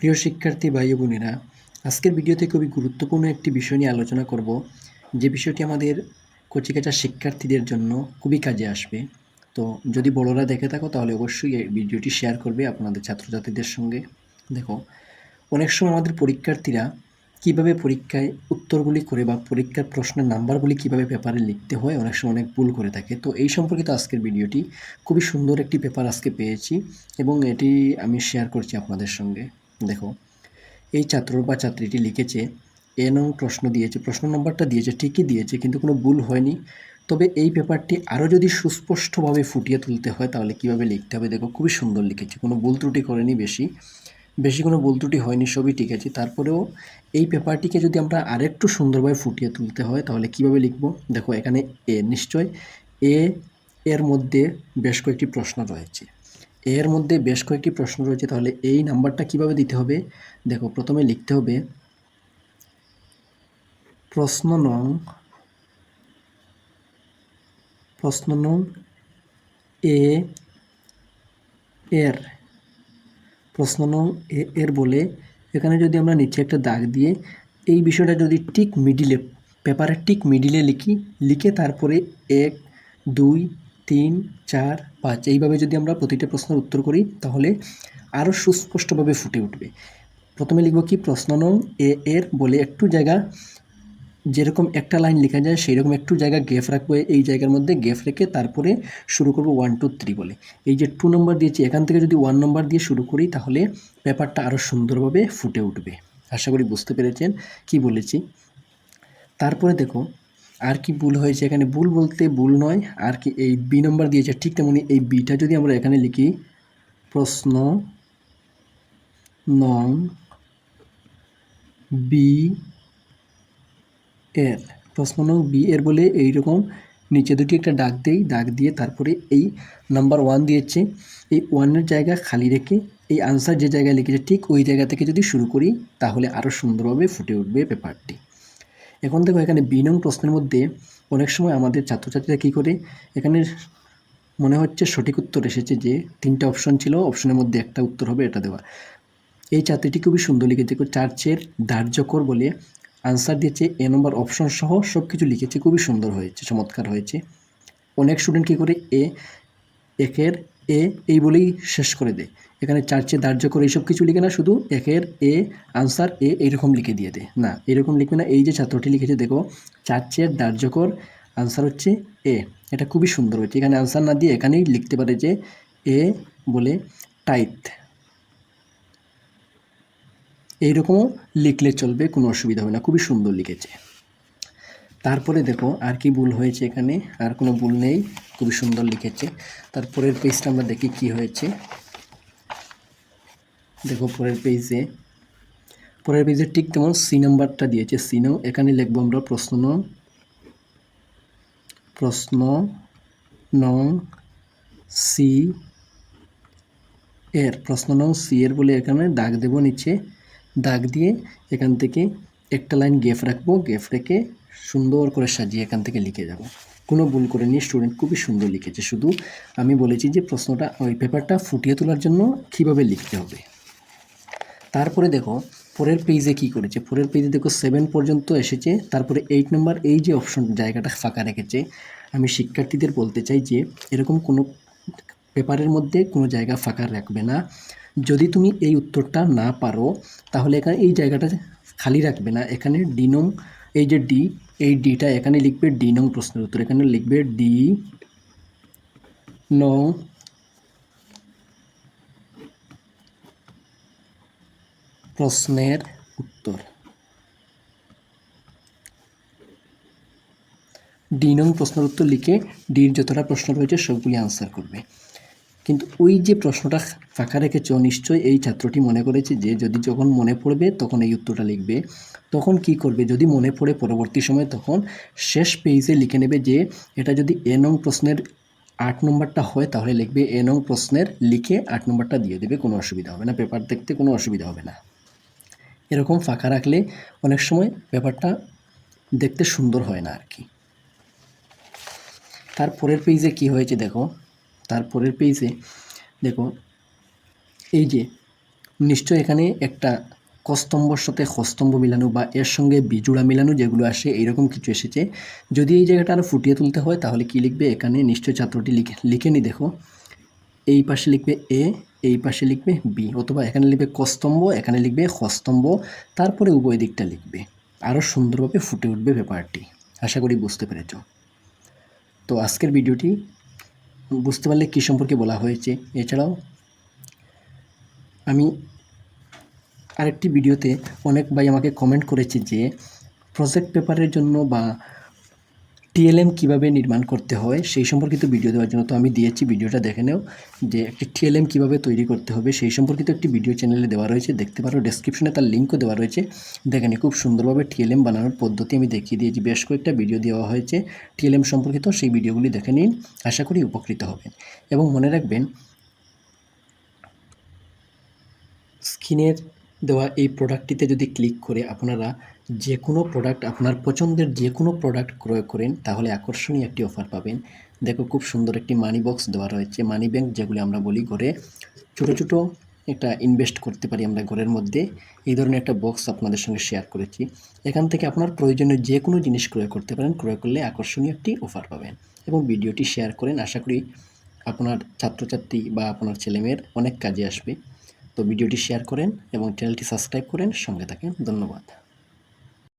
প্রিয় শিক্ষার্থী ভাই বোনেরা, আজকের ভিডিওতে খুবই গুরুত্বপূর্ণ একটি বিষয় নিয়ে আলোচনা করব। যে বিষয়টি আমাদের কচিকাচা শিক্ষার্থীদের জন্য খুবই কাজে আসবে। তো যদি বড়রা দেখে থাকো, তাহলে অবশ্যই এই ভিডিওটি শেয়ার করবে আপনাদের ছাত্রছাত্রীদের সঙ্গে। দেখো, অনেক সময় আমাদের পরীক্ষার্থীরা কীভাবে পরীক্ষায় উত্তরগুলি করে বা পরীক্ষার প্রশ্নের নাম্বারগুলি কীভাবে পেপারে লিখতে হয়, অনেক সময় অনেক ভুল করে থাকে। তো এই সম্পর্কিত আজকের ভিডিওটি খুবই সুন্দর একটি পেপার আজকে পেয়েছি এবং এটি আমি শেয়ার করছি আপনাদের সঙ্গে। দেখো, এই ছাত্র বা ছাত্রীটি লিখেছে, এ নং প্রশ্ন দিয়েছে। প্রশ্ন নম্বরটা দিয়েছে, ঠিকই দিয়েছে, কিন্তু কোনো ভুল হয়নি। তবে এই পেপারটি আরও যদি সুস্পষ্টভাবে ফুটিয়ে তুলতে হয়, তাহলে কীভাবে লিখতে হবে? দেখো, খুবই সুন্দর লিখেছে, কোনো ভুল ত্রুটি করেনি বেশি। বেশি কোনো ভুল ত্রুটি হয়নি, সবই ঠিক আছে। তারপরেও এই পেপারটিকে যদি আমরা আরেকটু সুন্দরভাবে ফুটিয়ে তুলতে হয়, তাহলে কীভাবে লিখব? দেখো, এখানে এ, নিশ্চয় এ, এর মধ্যে বেশ কয়েকটি প্রশ্ন রয়েছে। এর মধ্যে বেশ কয়েকটি প্রশ্ন রয়েছে, তাহলে এই নাম্বারটা কীভাবে দিতে হবে? দেখো, প্রথমে লিখতে হবে, প্রশ্ন নং প্রশ্ন নং এ, এর, প্রশ্ন নং এ, এর বলে এখানে যদি আমরা নিচে একটা দাগ দিয়ে এই বিষয়টা যদি ঠিক মিডিলে পেপারে ঠিক মিডিলে লিখি, লিখে তারপরে এক, দুই তিন, চার, পাঁচ, এইভাবে যদি আমরা প্রতিটা প্রশ্নের উত্তর করি, তাহলে আরও সুস্পষ্টভাবে ফুটে উঠবে। প্রথমে লিখব কি প্রশ্ন নং এ এর বলে একটু জায়গা, যেরকম একটা লাইন লেখা যায় সেই রকম একটু জায়গা গ্যাপ রাখব, এই জায়গার মধ্যে গ্যাপ রেখে তারপরে শুরু করব ওয়ান টু থ্রি বলে। এই যে টু নম্বর দিয়েছি, এখান থেকে যদি ওয়ান নম্বর দিয়ে শুরু করি, তাহলে পেপারটা আরও সুন্দরভাবে ফুটে উঠবে। আশা করি বুঝতে পেরেছেন কি বলেছি? তারপরে দেখো আর কি ভুল হয়েছে এখানে? ভুল বলতে ভুল নয়। আর কি এই বি নম্বর দিয়েছে, ঠিক তেমনি এই বিটা যদি আমরা এখানে লিখি, প্রশ্ন নং বি এর, প্রশ্ন নং বি এর বলে এইরকম নিচে দুটি একটা ডাক দেই ডাক দিয়ে তারপরে এই নাম্বার ওয়ান দিয়েছে। এই ওয়ানের জায়গা খালি রেখে এই আনসার যে জায়গায় লিখেছে, ঠিক ওই জায়গা থেকে যদি শুরু করি, তাহলে আরও সুন্দরভাবে ফুটে উঠবে পেপারটি। এখন দেখো এখানে বি নং প্রশ্নের মধ্যে অনেক সময় আমাদের ছাত্রছাত্রীরা কী করে? এখানে মনে হচ্ছে সঠিক উত্তর এসেছে যে তিনটা অপশন ছিল অপশনের মধ্যে একটা উত্তর হবে, এটা দেওয়া। এই ছাত্রীটি খুবই সুন্দর লিখেছে চার্চের দার্যকর বলে আনসার দিয়েছে, এ নম্বর অপশন সহ সব কিছু লিখেছে, খুবই সুন্দর হয়েছে, চমৎকার হয়েছে। অনেক স্টুডেন্ট কী করে? এ, একের এ, এই বলেই শেষ করে দেয় এখানে চার্চে দার্য করে এইসব কিছু লিখে না, শুধু একের এ, আনসার এ, এইরকম লিখে দিয়ে দেয় না, এরকম লিখবে না। এই যে ছাত্রটি লিখেছে, দেখো, চার্চের দার্যকর আনসার হচ্ছে এ। এটা খুবই সুন্দর হয়েছে। এখানে আনসার না দিয়ে এখানেই লিখতে পারে যে এ বলে টাইট এইরকমও লিখলে চলবে, কোনো অসুবিধা হবে না। খুবই সুন্দর লিখেছে। তারপরে দেখো আর কি ভুল হয়েছে এখানে, আর কোনো ভুল নেই, খুবই সুন্দর লিখেছে। তারপরের পেজটা আমরা দেখি কি হয়েছে। দেখো পরের পেজে পরের পেজে ঠিক তেমন সি নাম্বারটা দিয়েছে। সি নং এখানে লিখব আমরা প্রশ্ন প্রশ্ন নং সি এর। প্রশ্ন নং সি এর বলে এখানে দাগ দেব নিচে। দাগ দিয়ে এখান থেকে একটা লাইন গেফ রাখব। গেফ রেখে সুন্দর করে সাজিয়ে এখান থেকে লিখে যাব। কোনো ভুল করে নিয়ে স্টুডেন্ট খুবই সুন্দর লিখেছে। শুধু আমি বলেছি যে প্রশ্নটা, ওই পেপারটা ফুটিয়ে তোলার জন্য কীভাবে লিখতে হবে। তারপরে দেখো, পরের পেজে কি করেছে? পরের পেজে দেখো সেভেন পর্যন্ত এসেছে। তারপরে এইট নাম্বার এই যে অপশন জায়গাটা ফাঁকা রেখেছে। আমি শিক্ষার্থীদের বলতে চাই যে, এরকম কোনো পেপারের মধ্যে কোনো জায়গা ফাঁকা রাখবে না। যদি তুমি এই উত্তরটা না পারো, তাহলে এখানে এই জায়গাটা খালি রাখবে না। এখানে ডি নং এই যে ডি এই ডিটা এখানে লিখবে ডি নং প্রশ্নের উত্তর। এখানে লিখবে ডি নং প্রশ্নের উত্তর। ডি নং প্রশ্নের উত্তর লিখে ডির যতটা প্রশ্ন রয়েছে সবগুলি আনসার করবে। কিন্তু ওই যে প্রশ্নটা ফাঁকা রেখেছ, নিশ্চয়ই এই ছাত্রটি মনে করেছে যে যদি যখন মনে পড়বে তখন এই উত্তরটা লিখবে। তখন কি করবে? যদি মনে পড়ে পরবর্তী সময় তখন শেষ পেজে লিখে নেবে যে এটা যদি এ নং প্রশ্নের আট নম্বরটা হয় তাহলে লিখবে এ নং প্রশ্নের লিখে আট নম্বরটা দিয়ে দেবে, কোনো অসুবিধা হবে না। পেপার দেখতে কোনো অসুবিধা হবে না। এরকম ফাঁকা রাখলে অনেক সময় ব্যাপারটা দেখতে সুন্দর হয় না আর কি। তারপরের পেজে কি হয়েছে দেখো। তারপরের পেজে দেখো, এই যে নিশ্চয় এখানে একটা কস্তম্বর সাথে হস্তম্ভ মিলানো বা এর সঙ্গে বিজোড়া মিলানো যেগুলো আসে, এইরকম কিছু এসেছে। যদি এই জায়গাটা আরও ফুটিয়ে তুলতে হয়, তাহলে কি লিখবে? এখানে নিশ্চয় ছাত্রটি লিখে লিখে নি দেখো। এই পাশে লিখবে এ এই পাশে লিখবে বি অথবা এখানে লিখবে কস্তম্ভ, এখানে লিখবে হস্তম্ভ, তারপরে উভয় দিকটা লিখবে। আরও সুন্দরভাবে ফুটে উঠবে ব্যাপারটি। আশা করি বুঝতে পেরেছ। তো আজকের ভিডিওটি বুঝতে পারলে কী সম্পর্কে বলা হয়েছে। এছাড়াও, আমি আরেকটি ভিডিওতে অনেক ভাই আমাকে কমেন্ট করেছে যে প্রজেক্ট পেপারের জন্য বা টিএলএম কীভাবে নির্মাণ করতে হয় সেই সম্পর্কিত ভিডিও দেওয়ার জন্য তো আমি দিয়েছি, ভিডিওটা দেখে নেও। যে একটি টিএলএম কীভাবে তৈরি করতে হবে সেই সম্পর্কিত একটি ভিডিও চ্যানেলে দেওয়া রয়েছে, দেখতে পারো। ডেসক্রিপশনে তার লিঙ্কও দেওয়া রয়েছে। দেখেনি খুব সুন্দরভাবে টিএলএম বানানোর পদ্ধতি আমি দেখিয়ে দিয়েছি। বেশ কয়েকটা ভিডিও দেওয়া হয়েছে টিএলএম সম্পর্কিত, সেই ভিডিওগুলি দেখে নিন, আশা করি উপকৃত হবেন। এবং মনে রাখবেন স্ক্রিনের দেওয়া এই প্রোডাক্টটিতে যদি ক্লিক করে আপনারা যে কোনো প্রোডাক্ট আপনার পছন্দের যে কোনো প্রোডাক্ট ক্রয় করেন, তাহলে আকর্ষণীয় একটি অফার পাবেন। দেখো খুব সুন্দর একটি মানি বক্স দেওয়া রয়েছে। মানি ব্যাংক যেগুলি আমরা বলি ঘরে। ছোটো ছোটো একটা ইনভেস্ট করতে পারি আমরা ঘরের মধ্যে। এই ধরনের একটা বক্স আপনাদের সঙ্গে শেয়ার করেছি। এখান থেকে আপনার প্রয়োজনীয় যে কোনো জিনিস ক্রয় করতে পারেন। ক্রয় করলে আকর্ষণীয় একটি অফার পাবেন এবং ভিডিওটি শেয়ার করেন। আশা করি আপনার ছাত্রছাত্রী বা আপনার ছেলেমেয়ের অনেক কাজে আসবে। তো ভিডিওটি শেয়ার করেন এবং চ্যানেলটি সাবস্ক্রাইব করেন। সঙ্গে থাকেন। ধন্যবাদ।